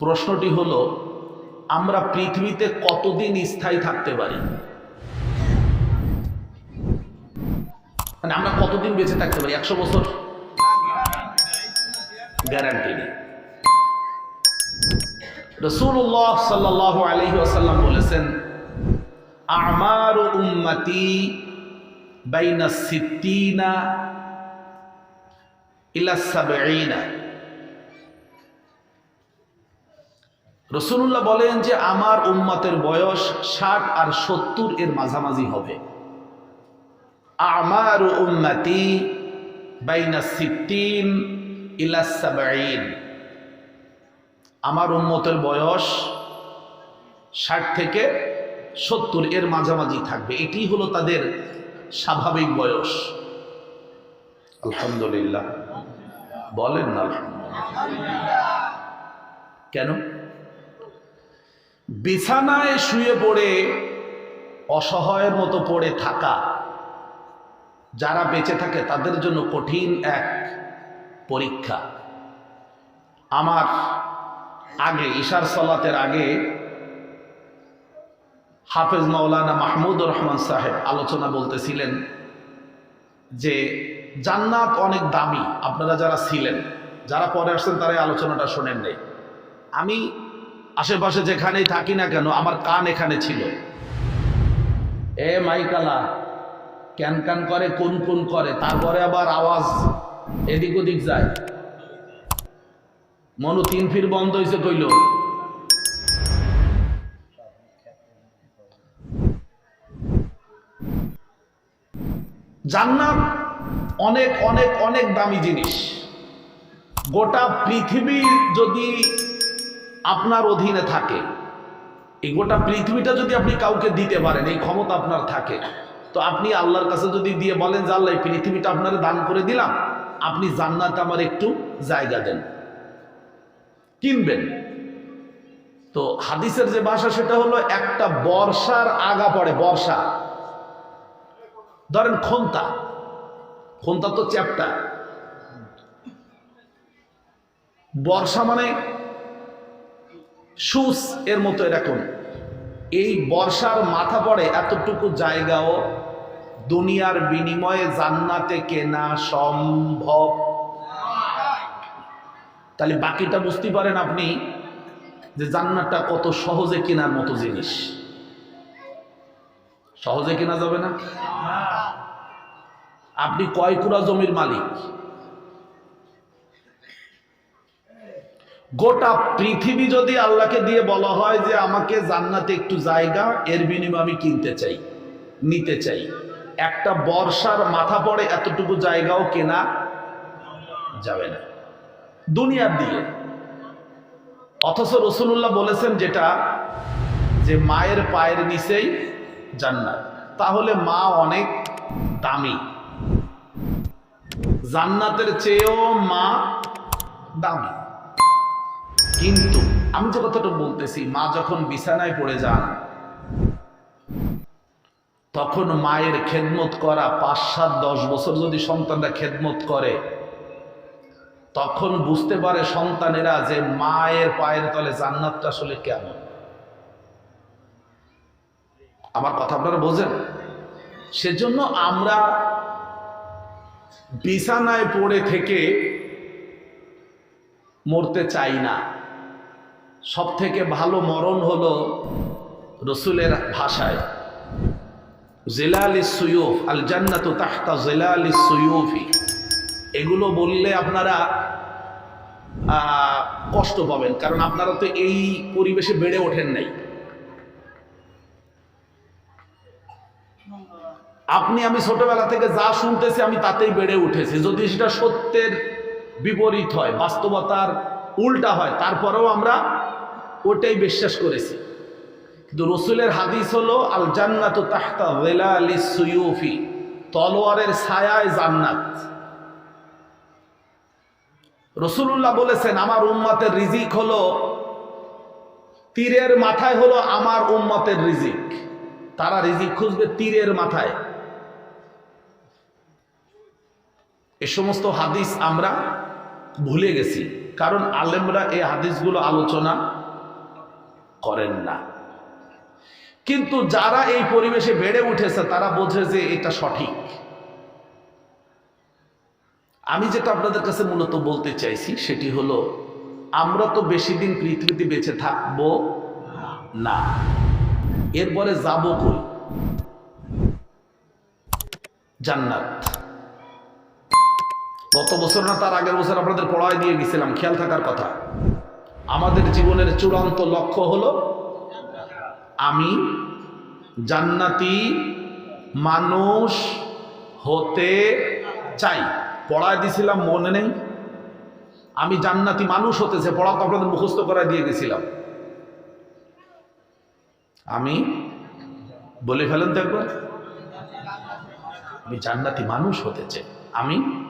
প্রশ্নটি হলো, আমরা পৃথিবীতে কতদিন স্থায়ী থাকতে পারি? মানে আমরা কতদিন বেঁচে থাকতে পারি? একশো বছর? গ্যারান্টি নেই। রসুল্লাহ সাল্লাহ আলহি আসাল্লাম বলেছেন, আমার উম্মতি বাইনা সিদ্দিনা ইলা সাবঈনা। রসুল্লাহ বলেন যে, আমার উম্মতের বয়স ষাট আর সত্তর এর মাঝামাঝি হবে। আমার উন্নতি বাইনা আমার উন্মতের বয়স ষাট থেকে সত্তর এর মাঝামাঝি থাকবে। এটি হলো তাদের স্বাভাবিক বয়স। আলহামদুলিল্লাহ। বলেন না। আলহামদুলিল্লাহ। কেন? বিছানায় শুয়ে পড়ে, অসহায়ের মতো পড়ে থাকা। যারা বেঁচে থাকে তাদের জন্য কঠিন এক পরীক্ষা। আমার আগে, ঈশার সলাতের আগে হাফেজ মাওলানা মাহমুদ রহমান সাহেব আলোচনা বলতেছিলেন যে, জান্নাত অনেক দামি, আপনারা যারা ছিলেন, যারা পরে আসছেন তারা এই আলোচনাটা শোনেন নাই আমি আশেপাশে যেখানেই থাকি না কেন, আমার কান এখানে ছিল। এ মাইকালা, ক্যান ক্যান করে, কোন কোন করে, তারপরে আবার আওয়াজ এদিক ওদিক যায়। মনু তিন ফির বন্ধ হয়েছে কইল। জান্নাত অনেক অনেক অনেক দামি জিনিস। গোটা পৃথিবী যদি আপনার অধীনে থাকে। এই গোটা পৃথিবীটা যদি আপনি কাউকে দিতে পারেন, এই ক্ষমতা আপনার থাকে। তো আপনি আল্লাহর কাছে যদি দিয়ে বলেন যে, আল্লাহ পৃথিবীটা আপনার দান করে দিলাম। আপনি জান্নাত আমার একটু জায়গা দেন। কিনবেন। তো হাদিসের যে ভাষা, সেটা হলো একটা বর্ষার আগা পড়ে, বর্ষা। ধরেন খন্তা। খন্তা তো চ্যাপটা বর্ষা মানে সুস এর মতো এরকম এই বর্ষার মাথা পড়ে এতটুকু জায়গাও দুনিয়ার বিনিময়ে জান্নাতে কেনা সম্ভব। তাহলে বাকিটা বুঝতে পারেন আপনি যে জান্নাতটা কত সহজে কেনার মতো জিনিস। সহজে কেনা যাবে না? আপনি কয় কুড়া জমির মালিক? গোটা পৃথিবী যদি আল্লাহকে দিয়ে বলা হয় যে আমাকে জান্নাতে একটু জায়গা, এর বিনিময়ে আমি কিনতে চাই, নিতে চাই। একটা বর্ষার মাথা পড়ে এতটুকু জায়গাও কেনা যাবে না। দুনিয়ার দিয়ে। অথচ রসুল্লাহ বলেছেন যেটা, যে মায়ের পায়ের নিচেই জান্নাত। তাহলে মা অনেক দামি। জান্নাতের চেয়েও মা দামি। কিন্তু আমি যে কথাটা বলতেছি, মা যখন বিছানায় পড়ে যান, তখন মায়ের খেদমত করা পাঁচ, সাত, দশ বছর যদি সন্তানরা খেদমত করে, তখন বুঝতে পারে সন্তানেরা যে মায়ের পায়ের তলে জান্নাতটা আসলে কেমন। আমার কথা আপনারা বোঝেন? সেজন্য আমরা বিছানায় পড়ে থেকে মরতে চাই না। সব থেকে ভালো মরণ হলো রসুলের ভাষায় জেলালি সুয়ুফ আল জান্নাতু তাহতা জেলালি সুয়ুফি এগুলো বললে আপনারা কষ্ট পাবেন, কারণ আপনারা তো এই পরিবেশে বেড়ে ওঠেন নাই। আপনি, আমি ছোটবেলা থেকে যা শুনতেছি, আমি তাতেই বেড়ে উঠেছি। যদি সেটা সত্যের বিপরীত হয়, বাস্তবতার উল্টা হয়, তারপরেও আমরা ওটাই বিশ্বাস করেছি। কিন্তু রসুলের হাদিস হলো আল জান্নাত তাহতা ওয়েলালি সুয়ুফি, তলোয়ারের ছায়ায় জান্নাত। রসুল্লাহ বলেছেন, আমার উম্মতের রিজিক হলো, তীরের মাথায় হলো আমার উম্মতের রিজিক। তারা রিজিক খুঁজবে তীরের মাথায়। এ সমস্ত হাদিস আমরা ভুলে গেছি। কারণ আলেমরা এই হাদিসগুলো আলোচনা করেন না। কিন্তু যারা এই পরিবেশে বেড়ে উঠেছে, তারা বোঝে যে এটা সঠিক। আমি যেটা আপনাদের কাছে মূলত বলতে চাইছি, সেটি হলো, আমরা তো বেশি দিন পৃথিবীতে বেঁচে থাকব না। এরপরে যাব কই? জান্নাত। গত বছর না, তার আগের বছর আপনাদের পড়ায় দিয়ে গেছিলাম, খেয়াল থাকার কথা। আমাদের জীবনের চূড়ান্ত লক্ষ্য হলো আমি জান্নাতি মানুষ হতে চাই। পড়ায় দিছিলাম, মনে নেই। আমি জান্নাতি মানুষ হতেছে পড়া তো আপনাদের মুখস্থ করায় দিয়ে গেছিলাম। আমি বলে ফেলেন তো একবার। আমি জান্নাতি মানুষ হতে চাই। আমি